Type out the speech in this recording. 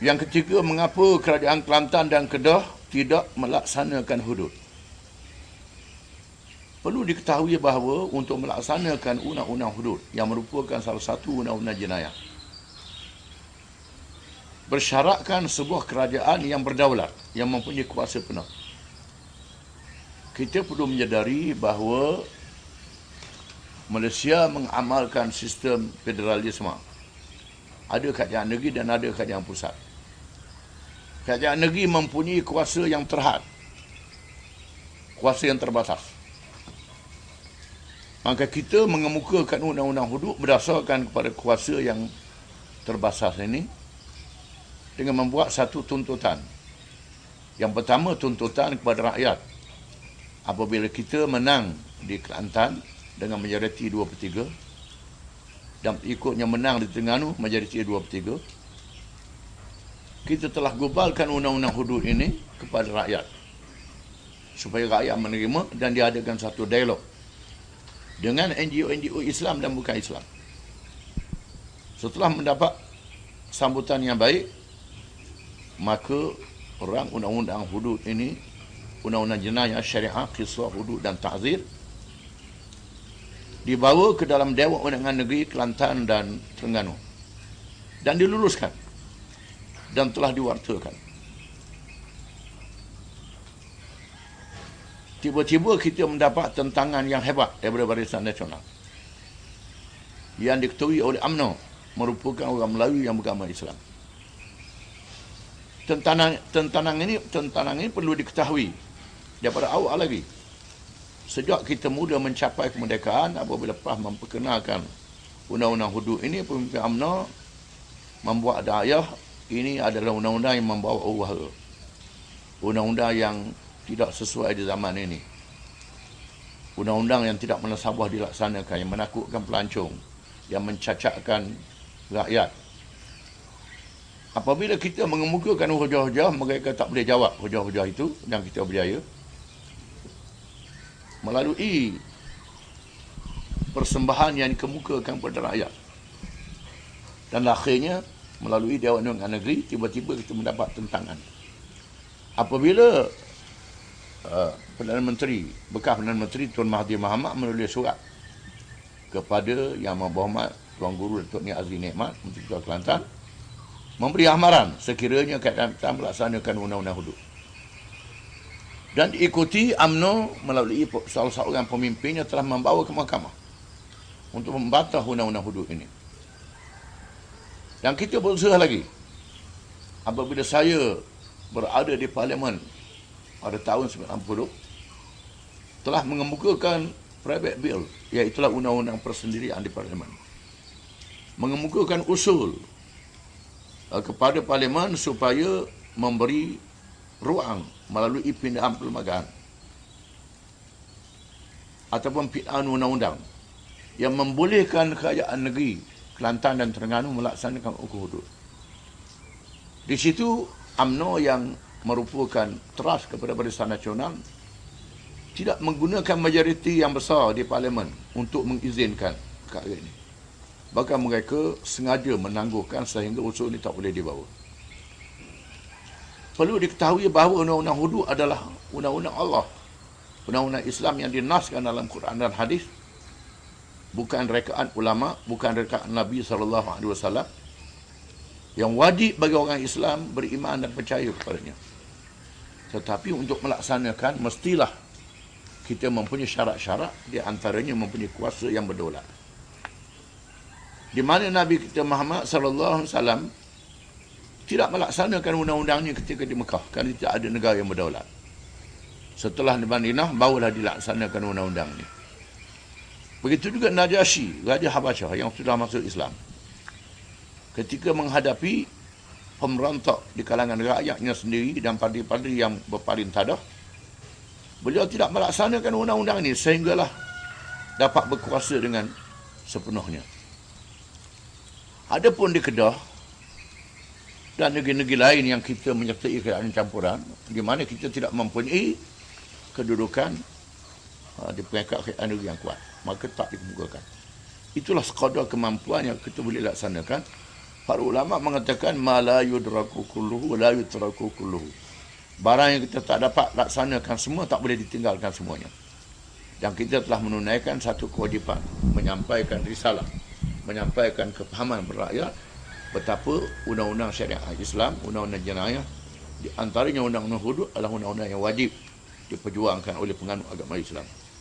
Yang ketiga, mengapa kerajaan Kelantan dan Kedah tidak melaksanakan hudud? Perlu diketahui bahawa untuk melaksanakan undang-undang hudud yang merupakan salah satu undang-undang jenayah bersyaratkan sebuah kerajaan yang berdaulat, yang mempunyai kuasa penuh. Kita perlu menyadari bahawa Malaysia mengamalkan sistem federalisme. Ada kerajaan negeri dan ada kerajaan pusat. Kerajaan negeri mempunyai kuasa yang terhad. Kuasa yang terbatas. Maka kita mengemukakan undang-undang hudud berdasarkan kepada kuasa yang terbatas ini dengan membuat satu tuntutan. Yang pertama tuntutan kepada rakyat. Apabila kita menang di Kelantan dengan majoriti 2 per 3 dan ikutnya menang di Terengganu majoriti 2 per 3 kita telah gubalkan undang-undang hudud ini kepada rakyat. Supaya rakyat menerima dan diadakan satu dialog dengan NGO-NGO Islam dan bukan Islam. Setelah mendapat sambutan yang baik, maka orang undang-undang hudud ini, undang-undang jenayah syariah, kisah hudud dan ta'zir, dibawa ke dalam Dewan Undangan Negeri Kelantan dan Terengganu. Dan diluluskan dan telah diwartakan. Tiba-tiba kita mendapat tentangan yang hebat daripada Barisan Nasional yang diketuai oleh UMNO merupakan orang Melayu yang beragama Islam. Tentangan, tentangan ini tentangan ini perlu diketahui daripada awal lagi sejak kita muda mencapai kemerdekaan apabila lepas memperkenalkan undang-undang hudud ini pemimpin UMNO membuat dayah ini adalah undang-undang yang membawa uhara undang-undang yang tidak sesuai di zaman ini. Undang-undang yang tidak menasabah dilaksanakan yang menakutkan pelancong yang mencacatkan rakyat. Apabila kita mengemukakan hujah-hujah mereka tak boleh jawab hujah-hujah itu dan kita berjaya. Melalui persembahan yang dikemukakan kepada rakyat. Dan akhirnya melalui Dewan Undangan Negeri tiba-tiba kita mendapat tentangan. Apabila uh, Perdana Menteri, bekas Perdana Menteri Tuan Mahathir Mohamad menulis surat kepada Yang Berhormat Tuan Guru Datuk Ni Azri Nikmat Menteri Ketua Kelantan memberi amaran sekiranya kita melaksanakan undang-undang hudud dan diikuti UMNO melalui salah seorang pemimpinnya telah membawa ke mahkamah untuk membatal undang-undang hudud ini. Dan kita berusaha lagi. Apabila saya berada di parlimen pada tahun 90 telah mengemukakan private bill iaitu undang-undang persendirian di parlimen. Mengemukakan usul uh, kepada parlimen supaya memberi ruang melalui pindahan perlembagaan ataupun pindahan undang-undang yang membolehkan kerajaan negeri Kelantan dan Terengganu melaksanakan hukum hudud. Di situ UMNO yang merupakan trust kepada Barisan Nasional tidak menggunakan majoriti yang besar di parlimen untuk mengizinkan perkara ini. Bahkan mereka sengaja menangguhkan sehingga usul ini tak boleh dibawa perlu diketahui bahawa undang-undang hudud adalah undang-undang Allah. Undang-undang Islam yang dinaskan dalam Quran dan hadis bukan rekaan ulama, bukan rekaan Nabi sallallahu alaihi wasallam yang wajib bagi orang Islam beriman dan percaya kepadanya. Tetapi untuk melaksanakan mestilah kita mempunyai syarat-syarat di antaranya mempunyai kuasa yang berdaulat. Di mana Nabi kita Muhammad sallallahu alaihi wasallam tidak melaksanakan undang-undangnya ketika di Mekah kerana tidak ada negara yang berdaulat. Setelah di Madinah, barulah dilaksanakan undang-undang ini. Begitu juga Najasyi, Raja Habasyah yang sudah masuk Islam. Ketika menghadapi pemberontak di kalangan rakyatnya sendiri dan padri-padri yang berpaling tadah, beliau tidak melaksanakan undang-undang ini sehinggalah dapat berkuasa dengan sepenuhnya. Adapun di Kedah, dan negeri-negeri lain yang kita menyertai keadaan campuran di mana kita tidak mempunyai kedudukan uh, di peringkat keadaan negeri yang kuat maka tak dikemukakan itulah sekadar kemampuan yang kita boleh laksanakan Para ulama mengatakan ma la yudraku kulluhu la yutraku kulluhu. Barang yang kita tak dapat laksanakan semua tak boleh ditinggalkan semuanya. Dan kita telah menunaikan satu kewajipan menyampaikan risalah, menyampaikan kepahaman berakyat betapa undang-undang syariat Islam, undang-undang jenayah di antaranya undang-undang hudud adalah undang-undang yang wajib diperjuangkan oleh penganut agama Islam.